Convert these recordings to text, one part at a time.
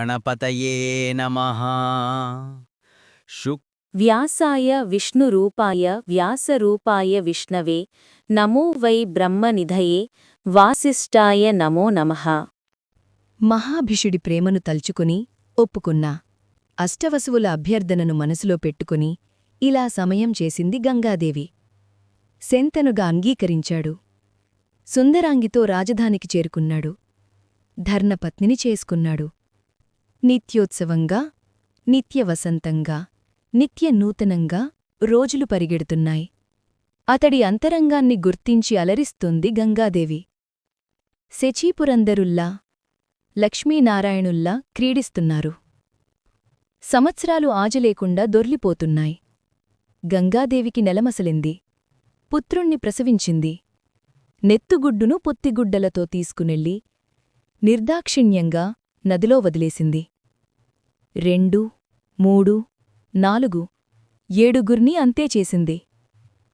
గణపతయే నమః. శుక్ వ్యాసాయ విష్ణురూపాయ వ్యాసరూపాయ విష్ణవే నమో వై బ్రహ్మనిధయే వాసిష్ఠాయ నమో నమః. మహాభిషుడి ప్రేమను తలుచుకుని ఒప్పుకున్నా. అష్టవసువుల అభ్యర్థనను మనసులో పెట్టుకుని ఇలా సమయం చేసింది గంగాదేవి. శంతనుగా అంగీకరించాడు. సుందరాంగితో రాజధానికి చేరుకున్నాడు. ధర్నపత్నిని చేసుకున్నాడు. నిత్యోత్సవంగా నిత్యవసంతంగా నిత్య నూతనంగా రోజులు పరిగెడుతున్నాయి. అతడి అంతరంగాన్ని గుర్తించి అలరిస్తుంది గంగాదేవి. శచీపురందరుల్లా లక్ష్మీనారాయణుల్లా క్రీడిస్తున్నారు. సంవత్సరాలు ఆజలేకుండా దొర్లిపోతున్నాయి. గంగాదేవికి నెలమసలింది. పుత్రుణ్ణి ప్రసవించింది. నెత్తుగుడ్డును పొత్తిగుడ్డలతో తీసుకునెళ్ళి నిర్దాక్షిణ్యంగా నదిలో వదిలేసింది. రెండు మూడు నాలుగు ఏడుగుర్ని అంతే చేసింది.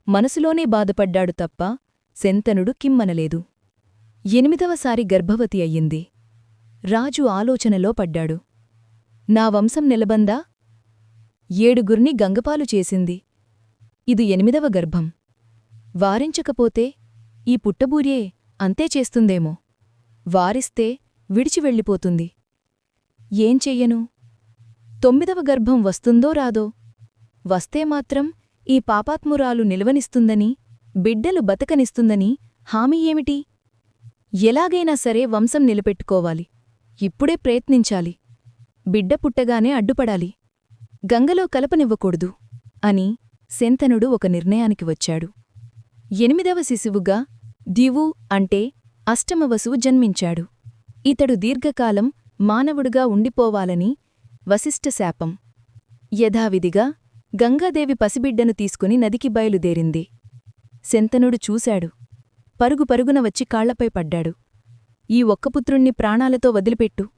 మనసులోనే బాధపడ్డాడు తప్ప శంతనుడు కిమ్మనలేదు. ఎనిమిదవసారి గర్భవతి అయ్యింది. రాజు ఆలోచనలో పడ్డాడు. నా వంశం నిలబందా? ఏడుగుర్ని గంగపాలు చేసింది. ఇది ఎనిమిదవ గర్భం. వారించకపోతే ఈ పుట్టబూరియే అంతే చేస్తుందేమో. వారిస్తే విడిచి వెళ్ళిపోతుంది. ఏం చెయ్యను? తొమ్మిదవ గర్భం వస్తుందో రాదో? వస్తే మాత్రం ఈ పాపాత్మురాలు నిల్వనిస్తుందని బిడ్డలు బతకనిస్తుందని హామీ ఏమిటి? ఎలాగైనా సరే వంశం నిలబెట్టుకోవాలి. ఇప్పుడే ప్రయత్నించాలి. బిడ్డ పుట్టగానే అడ్డుపడాలి. గంగలో కలపనివ్వకూడదు అని శంతనుడు ఒక నిర్ణయానికి వచ్చాడు. ఎనిమిదవ శిశువుగా దివు అంటే అష్టమ వసువు జన్మించాడు. ఇతడు దీర్ఘకాలం మానవుడుగా ఉండిపోవాలని వశిష్ఠ శాపం. యథావిధిగా గంగాదేవి పసిబిడ్డను తీసుకుని నదికి బయలుదేరింది. శంతనుడు చూశాడు. పరుగు పరుగున వచ్చి కాళ్ళపై పడ్డాడు. ఈ ఒక్కపుత్రుణ్ణి ప్రాణాలతో వదిలిపెట్టు.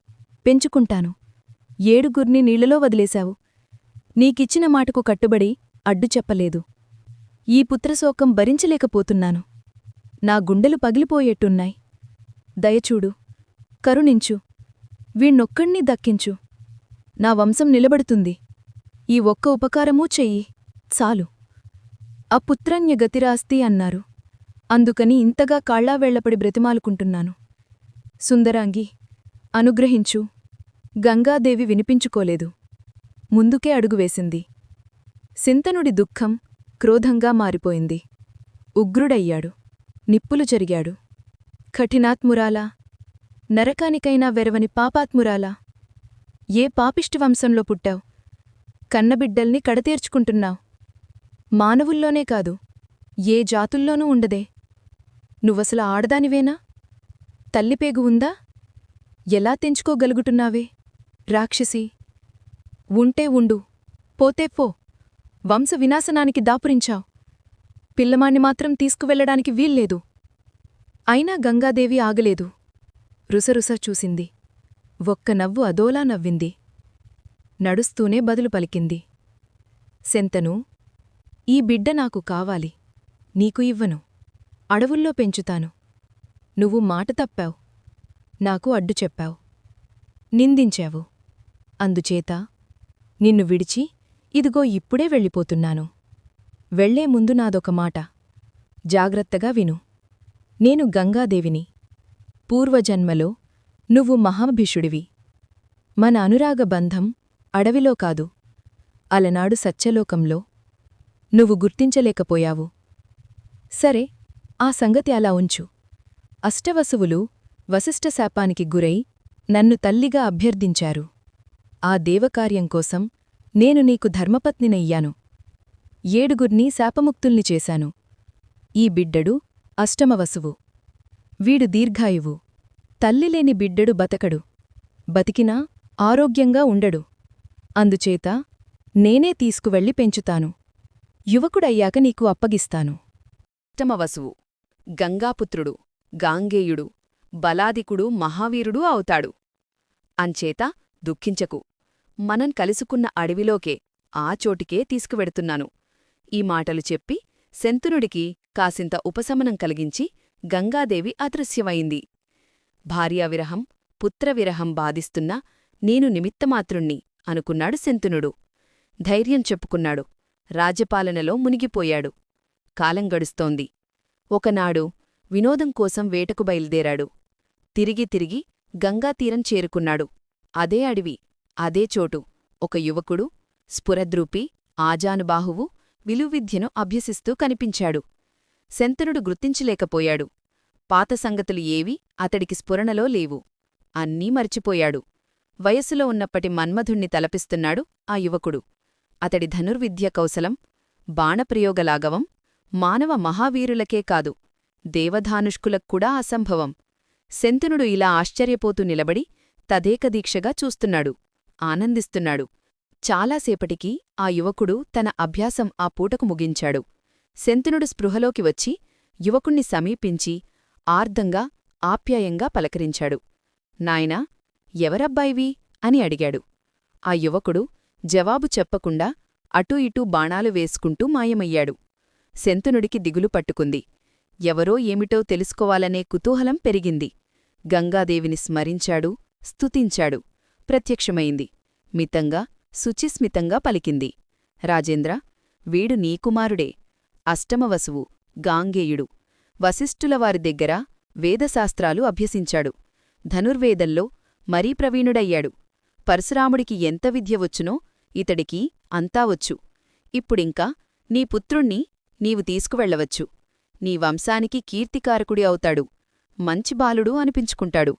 పెంచుకుంటాను. ఏడుగుర్ని నీళ్ళలో వదిలేశావు. నీకిచ్చిన మాటకు కట్టుబడి అడ్డు చెప్పలేదు. ఈ పుత్రశోకం భరించలేకపోతున్నాను. నా గుండెలు పగిలిపోయేట్టున్నాయి. దయచూడు. కరుణించు. వీణ్ణొక్కణ్ణి దక్కించు. నా వంశం నిలబడుతుంది. ఈ ఒక్క ఉపకారమూ చెయ్యి. చాలు. ఆ పుత్రన్య గతిరాస్తి అన్నారు. అందుకని ఇంతగా కాళ్ళావేళ్ళపడి బ్రతిమాలుకుంటున్నాను. సుందరాంగి అనుగ్రహించు. గంగాదేవి వినిపించుకోలేదు. ముందుకే అడుగువేసింది సింతనుడి దుఃఖం క్రోధంగా మారిపోయింది. ఉగ్రుడయ్యాడు. నిప్పులు జరిగాడు. కఠినాత్మురాలా? నరకానికైనా వెరవని పాపాత్మురాలా? ఏ పాపిష్టి వంశంలో పుట్టావు? కన్నబిడ్డల్ని కడతీర్చుకుంటున్నావు. మానవుల్లోనే కాదు ఏ జాతుల్లోనూ ఉండదే. నువ్వసలు ఆడదానివేనా? తల్లిపేగు ఉందా? ఎలా తెంచుకోగలుగుతున్నావే? రాక్షసి! ఉంటే ఉండు. పోతే పో. వంశ వినాశనానికి దాపురించావు. పిల్లమాన్ని మాత్రం తీసుకువెళ్ళడానికి వీల్లేదు. అయినా గంగాదేవి ఆగలేదు. రుసరుస చూసింది. ఒక్క నవ్వు అదోలా నవ్వింది. నడుస్తూనే బదులు పలికింది. శంతను ఈ బిడ్డ నాకు కావాలి. నీకు ఇవ్వను. అడవుల్లో పెంచుతాను. నువ్వు మాట తప్పావు. నాకు అడ్డు చెప్పావు. నిందించావు. అందుచేత నిన్ను విడిచి ఇదిగో ఇప్పుడే వెళ్ళిపోతున్నాను. వెళ్ళే ముందు నాదొక మాట. జాగ్రత్తగా విను. నేను గంగాదేవిని. పూర్వజన్మలో నువ్వు మహాభిషుడివి. మన అనురాగ బంధం అడవిలో కాదు. అలనాడు సత్యలోకంలో నువ్వు గుర్తించలేకపోయావు. సరే ఆ సంగతి అలా ఉంచు. అష్టవసువులు వశిష్ఠశాపానికి గురై నన్ను తల్లిగా అభ్యర్థించారు. ఆ దేవకార్యం కోసం నేను నీకు ధర్మపత్నినయ్యాను. ఏడుగుర్ని శాపముక్తుల్ని చేశాను. ఈ బిడ్డడు అష్టమవసువు. వీడు దీర్ఘాయువు. తల్లిలేని బిడ్డడు బతకడు. బతికినా ఆరోగ్యంగా ఉండడు. అందుచేత నేనే తీసుకువెళ్ళి పెంచుతాను. యువకుడయ్యాక నీకు అప్పగిస్తాను. అష్టమవసువు గంగాపుత్రుడు గాంగేయుడు బలాదికుడు మహావీరుడు అవుతాడు. అంచేత దుఃఖించకు. మనం కలుసుకున్న అడవిలోకే ఆ చోటికే తీసుకువెడుతున్నాను. ఈ మాటలు చెప్పి శంతునుడికి కాసింత ఉపశమనం కలిగించి గంగాదేవి అదృశ్యమైంది. భార్యావిరహం పుత్రవిరహం బాధిస్తున్న నేను నిమిత్తమాత్రుణ్ణి అనుకున్నాడు శంతునుడు. ధైర్యం చెప్పుకున్నాడు. రాజ్యపాలనలో మునిగిపోయాడు. కాలం గడుస్తోంది. ఒకనాడు వినోదం కోసం వేటకు బయలుదేరాడు. తిరిగి తిరిగి గంగాతీరం చేరుకున్నాడు. అదే అడవి అదే చోటు. ఒక యువకుడు స్ఫురద్రూపి ఆజానుబాహువు విలువిద్యను అభ్యసిస్తూ కనిపించాడు. శంతనుడు గుర్తించలేకపోయాడు. పాత సంగతులు ఏవీ? అతడికి స్ఫురణలో లేవు. అన్నీ మర్చిపోయాడు. వయసులో ఉన్నప్పటి మన్మధుణ్ణి తలపిస్తున్నాడు ఆ యువకుడు. అతడి ధనుర్విద్య కౌశలం బాణప్రయోగలాగవం మానవ మహావీరులకే కాదు దేవధానుష్కులక్కూడా అసంభవం. శంతనుడు ఇలా ఆశ్చర్యపోతూ నిలబడి తదేకదీక్షగా చూస్తున్నాడు. ఆనందిస్తున్నాడు. చాలాసేపటికి ఆ యువకుడు తన అభ్యాసం ఆ పూటకు ముగించాడు. శంతనుడు స్పృహలోకి వచ్చి యువకుణ్ణి సమీపించి ఆర్దంగా ఆప్యాయంగా పలకరించాడు. నాయనా ఎవరబ్బాయివి? అని అడిగాడు. ఆ యువకుడు జవాబు చెప్పకుండా అటూ ఇటూ బాణాలు వేసుకుంటూ మాయమయ్యాడు. శంతనుడికి దిగులు పట్టుకుంది. ఎవరో ఏమిటో తెలుసుకోవాలనే కుతూహలం పెరిగింది. గంగాదేవిని స్మరించాడు స్తుతించాడు. ప్రత్యక్షమైంది. మితంగా శుచిస్మితంగా పలికింది. రాజేంద్ర వీడు నీ కుమారుడే. అష్టమవసువు గాంగేయుడు. వశిష్ఠులవారి దగ్గర వేదశాస్త్రాలు అభ్యసించాడు. ధనుర్వేదంలో మరీ ప్రవీణుడయ్యాడు. పరశురాముడికి ఎంత విద్య వచ్చునో ఇతడికి అంతా వచ్చు. ఇప్పుడింకా నీ పుత్రుణ్ణి నీవు తీసుకువెళ్ళవచ్చు నీ వంశానికి కీర్తికారకుడి అవుతాడు. మంచి బాలుడు అనిపించుకుంటాడు.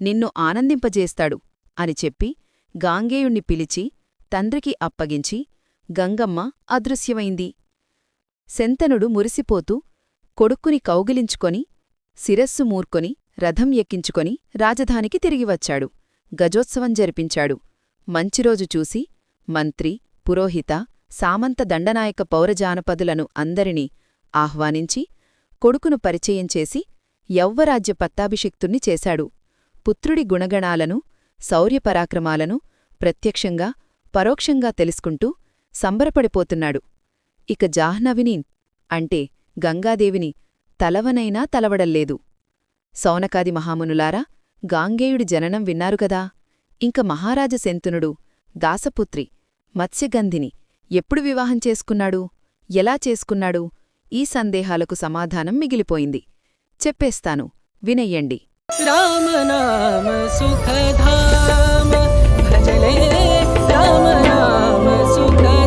నిన్ను ఆనందింపజేస్తాడు అని చెప్పి గాంగేయుణ్ణి పిలిచి తండ్రికి అప్పగించి గంగమ్మ అదృశ్యమైంది. శంతనుడు మురిసిపోతూ కొడుక్కుని కౌగిలించుకొని శిరస్సు మూర్కొని రథం ఎక్కించుకొని రాజధానికి తిరిగివచ్చాడు. గజోత్సవం జరిపించాడు. మంచిరోజు చూసి మంత్రి పురోహిత సామంత దండనాయక పౌరజానపదులను అందరినీ ఆహ్వానించి కొడుకును పరిచయం చేసి యౌవరాజ్య పత్తాభిషిక్తుణ్ణి చేశాడు. పుత్రుడి గుణగణాలను శౌర్యపరాక్రమాలను ప్రత్యక్షంగా పరోక్షంగా తెలుసుకుంటూ సంబరపడిపోతున్నాడు. ఇక జాహ్నవిని అంటే గంగాదేవిని తలవనైనా తలవడల్లేదు. సౌనకాది మహామునులారా గాంగేయుడి జననం విన్నారు కదా. ఇంక మహారాజ శంతునుడు దాసపుత్రి మత్స్యగంధిని ఎప్పుడు వివాహం చేసుకున్నాడు? ఎలా చేసుకున్నాడు? ఈ సందేహాలకు సమాధానం మిగిలిపోయింది. చెప్పేస్తాను వినయ్యండి. రామనామ సుఖధామ భజలే రామనామ సుఖ